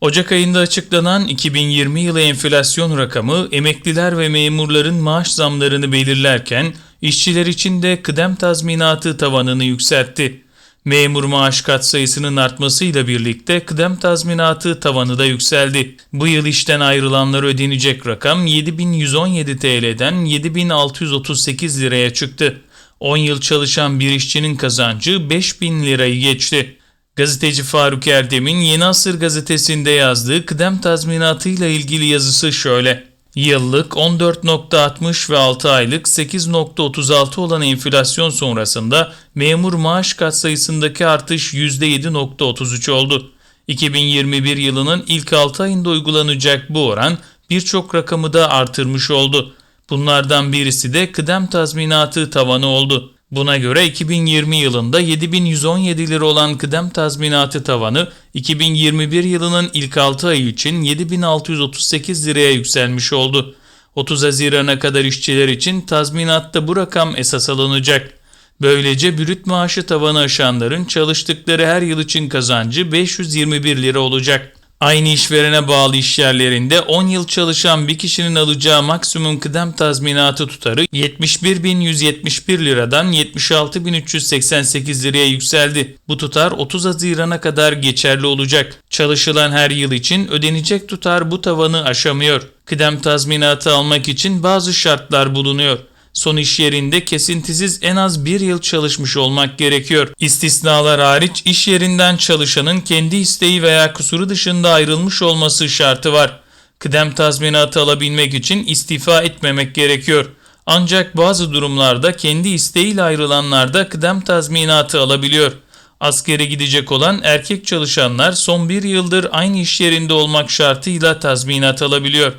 Ocak ayında açıklanan 2020 yılı enflasyon rakamı emekliler ve memurların maaş zamlarını belirlerken işçiler için de kıdem tazminatı tavanını yükseltti. Memur maaş katsayısının artmasıyla birlikte kıdem tazminatı tavanı da yükseldi. Bu yıl işten ayrılanlara ödenecek rakam 7117 TL'den 7638 liraya çıktı. 10 yıl çalışan bir işçinin kazancı 5000 lirayı geçti. Gazeteci Faruk Erdem'in Yeni Asır gazetesinde yazdığı kıdem tazminatıyla ilgili yazısı şöyle. Yıllık 14.60 ve 6 aylık 8.36 olan enflasyon sonrasında memur maaş katsayısındaki artış %7.33 oldu. 2021 yılının ilk 6 ayında uygulanacak bu oran birçok rakamı da artırmış oldu. Bunlardan birisi de kıdem tazminatı tavanı oldu. Buna göre 2020 yılında 7117 lira olan kıdem tazminatı tavanı 2021 yılının ilk 6 ayı için 7638 liraya yükselmiş oldu. 30 Haziran'a kadar işçiler için tazminatta bu rakam esas alınacak. Böylece brüt maaşı tavanı aşanların çalıştıkları her yıl için kazancı 521 lira olacak. Aynı işverene bağlı işyerlerinde 10 yıl çalışan bir kişinin alacağı maksimum kıdem tazminatı tutarı 71.171 liradan 76.388 liraya yükseldi. Bu tutar 30 Haziran'a kadar geçerli olacak. Çalışılan her yıl için ödenecek tutar bu tavanı aşamıyor. Kıdem tazminatı almak için bazı şartlar bulunuyor. Son iş yerinde kesintisiz en az bir yıl çalışmış olmak gerekiyor. İstisnalar hariç iş yerinden çalışanın kendi isteği veya kusuru dışında ayrılmış olması şartı var. Kıdem tazminatı alabilmek için istifa etmemek gerekiyor. Ancak bazı durumlarda kendi isteğiyle ayrılanlar da kıdem tazminatı alabiliyor. Askere gidecek olan erkek çalışanlar son bir yıldır aynı iş yerinde olmak şartıyla tazminat alabiliyor.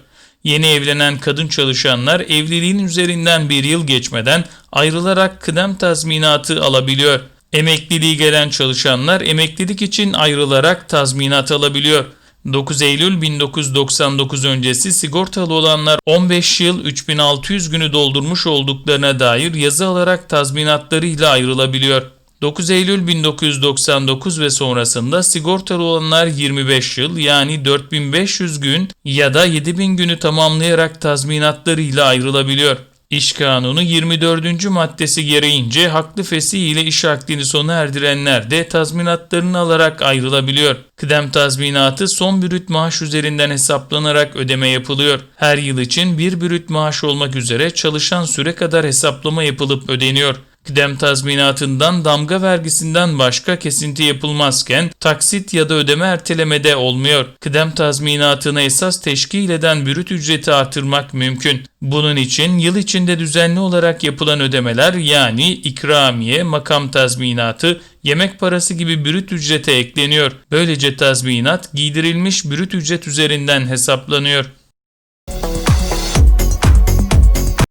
Yeni evlenen kadın çalışanlar evliliğin üzerinden bir yıl geçmeden ayrılarak kıdem tazminatı alabiliyor. Emekliliği gelen çalışanlar emeklilik için ayrılarak tazminat alabiliyor. 9 Eylül 1999 öncesi sigortalı olanlar 15 yıl 3600 günü doldurmuş olduklarına dair yazı alarak tazminatlarıyla ayrılabiliyor. 9 Eylül 1999 ve sonrasında sigortalı olanlar 25 yıl yani 4500 gün ya da 7000 günü tamamlayarak tazminatlarıyla ayrılabiliyor. İş Kanunu 24. maddesi gereğince haklı fesih ile iş akdini sona erdirenler de tazminatlarını alarak ayrılabiliyor. Kıdem tazminatı son brüt maaş üzerinden hesaplanarak ödeme yapılıyor. Her yıl için bir brüt maaş olmak üzere çalışan süre kadar hesaplama yapılıp ödeniyor. Kıdem tazminatından damga vergisinden başka kesinti yapılmazken taksit ya da ödeme ertelemede olmuyor. Kıdem tazminatını esas teşkil eden bürüt ücreti artırmak mümkün. Bunun için yıl içinde düzenli olarak yapılan ödemeler yani ikramiye, makam tazminatı, yemek parası gibi bürüt ücrete ekleniyor. Böylece tazminat giydirilmiş bürüt ücret üzerinden hesaplanıyor.